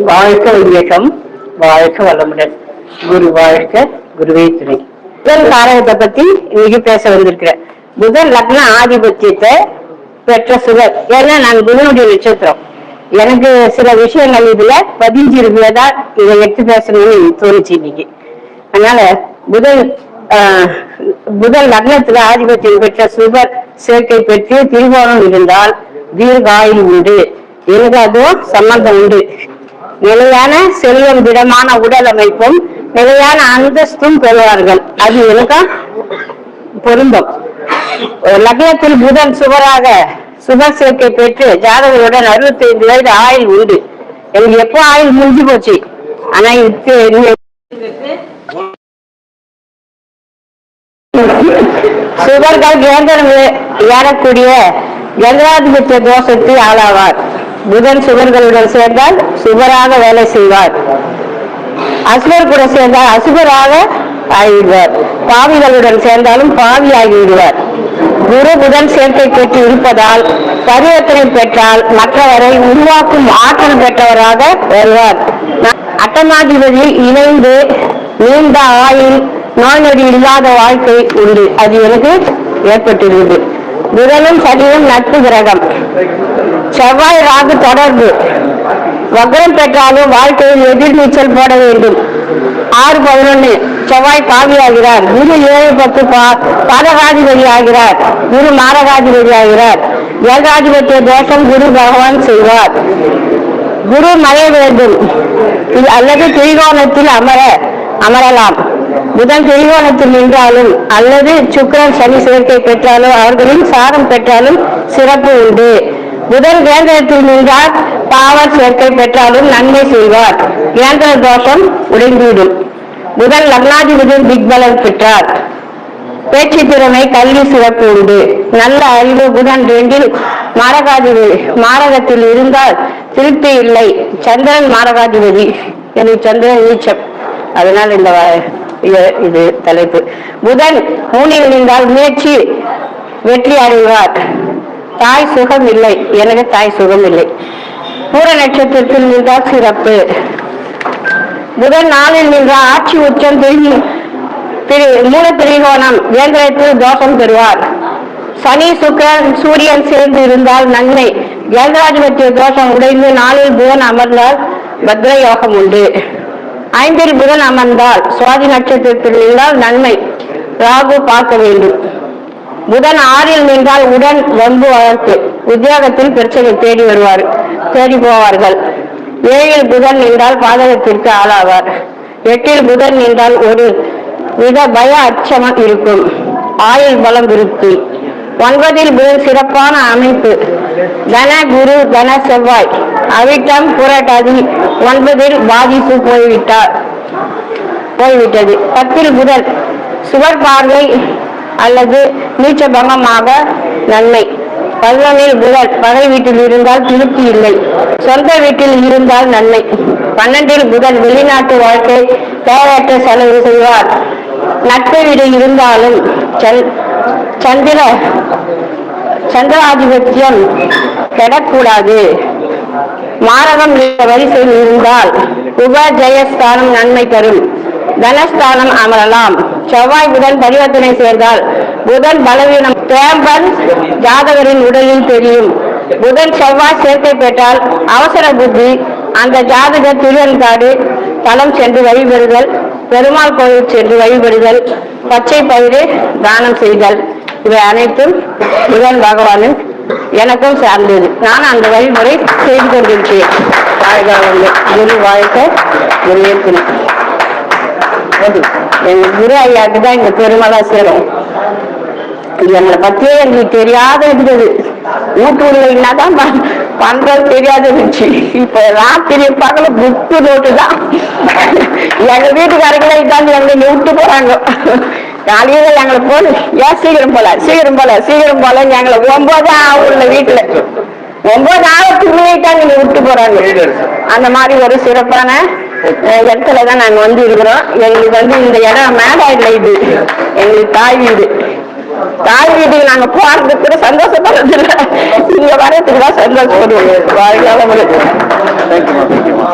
வாழ்க வையகம் வாழ்க வளமுடன் குரு வாழ்க குருவே துணை புதன் காரகத்தை பத்தி இன்னைக்கு பேச வந்திருக்கிறேன் புதன் லக்ன ஆதிபத்தியத்தை பெற்ற சுகர் ஏன்னா நான் புதனுடைய நட்சத்திரம். எனக்கு சில விஷயங்கள் இதுல பதிஞ்சிருக்கிறதா இதை எடுத்து பேசணும்னு தோணுச்சு இன்னைக்கு. அதனால புதன் புதன் லக்னத்துல ஆதிபத்தியம் பெற்ற சுகர் சேர்க்கை பெற்று திருவோணம் இருந்தால் தீர்காயில் உண்டு. எனக்கு அதுவும் சம்பந்தம் உண்டு. நிலையான செல்வம் திடமான உடல் அமைப்பும் நிலையான அந்தஸ்தும் பெறுவார்கள். அது எனக்கு பொருந்தும். லக்னத்தில் புதன் சுவராக சுப சேர்க்கை பெற்று ஜாதகருடன் அறுபத்தி ஐந்து வயது ஆயுள் உண்டு. எனக்கு எப்போ ஆயுள் முடிஞ்சு போச்சு? ஆனா இப்போ சுவர்கள் கேந்திரம் ஏறக்கூடிய கங்கராதிபத்திய தோஷத்தை ஆளாவார். புதன் சுவர்களுடன் சேர்ந்தால் சுவராக வேலை செய்வார். அசுவர் கூட சேர்ந்தால் அசுவராக ஆகிவிடுவார் பாவிகளுடன் சேர்ந்தாலும் பாவி ஆகிவிடுவார் குரு புதன் சேர்க்கை பெற்று இருப்பதால் பரிவர்த்தனை பெற்றால் மற்றவரை உருவாக்கும் ஆற்றல் பெற்றவராக வருவார். அட்டநாதிபதி இணைந்து நீண்ட ஆயில் நோய் நொடி இல்லாத வாழ்க்கை உண்டு. அது எனக்கு ஏற்பட்டிருந்தது. புதனும் சனியும் நட்பு கிரகம். செவ்வாய் ராகு தொடர்பு. வக்ரம் பெற்றாலும் வாழ்க்கையில் எதிர்நீச்சல் போட வேண்டும். ஆறு பதினொன்னு. செவ்வாய் பாவியாகிறார் குரு ஏழு பத்து பா- பாதகாதிபதி ஆகிறார் குரு மாரகாதிபதி ஆகிறார் ஏகாதிபத்திய தேசம் குரு பகவான் செய்வார். குரு மறைய வேண்டும். அல்லது திரிகோணத்தில் அமர அமரலாம். புதன் திரிகோணத்தில் நின்றாலும் அல்லது சுக்கரன் சனி சேர்க்கை பெற்றாலும் அவர்களின் சாரம் பெற்றாலும் சிறப்பு உண்டு. புதன் கேந்திரத்தில் நின்றால் பாவர் சேர்க்கை பெற்றாலும் நன்மை செய்வார். கேந்திர தோஷம் உடைந்துவிடும். புதன் லக்னாதிபதி திக்பலன் பெற்றார். பேச்சு திறமை கல்வி சிறப்பு உண்டு. நல்ல அறிவு புதன் ரெண்டில் மாரகாதிபதி மாரகத்தில் இருந்தால் திருப்தி இல்லை. சந்திரன் மாரகாதிபதி. எனக்கு சந்திரன் நீச்சம். அதனால் இந்த வ- இது தலைப்பு. புதன் மூணில் இருந்தால் முயற்சி வெற்றி அடைவார். தாய் சுகம் இல்லை. எனக்கு தாய் சுகம் இல்லை. பூர நட்சத்திரத்தில் நின்றால் சிறப்பு. புதன் நாளில் நின்றால் ஆட்சி உச்சம் திரு திரு மூல திரிகோணம் கேந்திரத்தில் தோஷம் பெறுவார். சனி சுக்கரன் சூரியன் சேர்ந்து இருந்தால் நன்மை. கேந்திராதிபத்திய தோஷம் உடைந்து நாளில் புதன் அமர்ந்தால் பத்ர யோகம் உண்டு. ஐந்தில் புதன் அமர்ந்தால் சுவாதி நட்சத்திரத்தில் இருந்தால் நன்மை. ராகு பார்க்க வேண்டும். புதன் ஆறில் நின்றால் உடன் வம்பு வளர்ப்பு. உத்தியோகத்தில் பிரச்சனை தேடி வருவார். தேடி போவார்கள். ஏழில் புதன் நின்றால் பாதகத்திற்கு ஆளாவார். எட்டில் புதன் நின்றால் ஒரு வித பய அச்சமம் இருக்கும். ஆயுள் பலம் விருத்தி. ஒன்பதில் புதன் சிறப்பான அமைப்பு. தன குரு தன செவ்வாய். அவிட்டம் புரட்டாதி. ஒன்பதில் பாதிப்பு போய்விட்டார். போய்விட்டது. பத்தில் புதன் சுவர் பார்வை அல்லது நீச்ச பங்கமாக நன்மை. பதினொன்னில் புதன் பகை வீட்டில் இருந்தால் திருப்தி இல்லை. சொந்த வீட்டில் இருந்தால் நன்மை. பன்னெண்டில் புதன் வெளிநாட்டு வாழ்க்கை தேவையற்ற செலவு செய்வார். நட்பு வீடு இருந்தாலும் சந்திர சந்திராதிபத்தியம் கெடக்கூடாது மாரகம் வரிசையில் இருந்தால் உபஜயஸ்தானம் நன்மை தரும். தனஸ்தானம் அமரலாம். செவ்வாய் புதன் பரிவர்த்தனை சேர்ந்தால் புதன் பலவீனம் தேம்பன் ஜாதகரின் உடலில் தெரியும். புதன் செவ்வாய் சேர்க்கை பெற்றால் அவசர புத்தி அந்த ஜாதகர் திருவெண்காடு தலம் சென்று வழிபடுதல் பெருமாள் கோயில் சென்று வழிபடுதல் பச்சை பயிறு தானம் செய்தல். இவை அனைத்தும் புதன் பகவானின் எனக்கும் சார்ந்தது. நான் அந்த வழிமுறை செய்து கொண்டிருக்கிறேன். வாழ்க வந்து குரு வாழ்க்கை குருவே எங்க குரு ஐயாவுக்கு தான் இங்க பெருமளா சேரும் எங்களை பத்தியே எங்களுக்கு தெரியாத இருந்தது. வீட்டுல என்னதான் பண்றது தெரியாத இருந்துச்சு. இப்ப ராத்திரி பகல புத்து நோட்டு தான் எங்க வீட்டுக்காரங்களே இதாங்க எங்க விட்டு போறாங்க. காலையில எங்களை போது ஏன் சீக்கிரம் போல? சீக்கிரம் போல? சீக்கிரம் போல. எங்களை ஒன்பது ஆகுள்ள வீட்டுல. ஒன்பது ஆகத்துக்கு முன்னாடி நீங்க விட்டு போறாங்க. அந்த மாதிரி ஒரு சிறப்பான இடத்துலதான் இடத்துல தான் நாங்க வந்து இருக்கிறோம். எங்களுக்கு வந்து இந்த இடம் மேடா இது. எங்களுக்கு தாய் வீடு. தாய் வீட்டுக்கு நாங்க போறது கூட சந்தோஷப்படுறது இல்லை இங்க வரதுக்கு தான் சந்தோஷப்படுவோம். வாழ்க்கை தேங்க்யூமா தேங்க்யூமா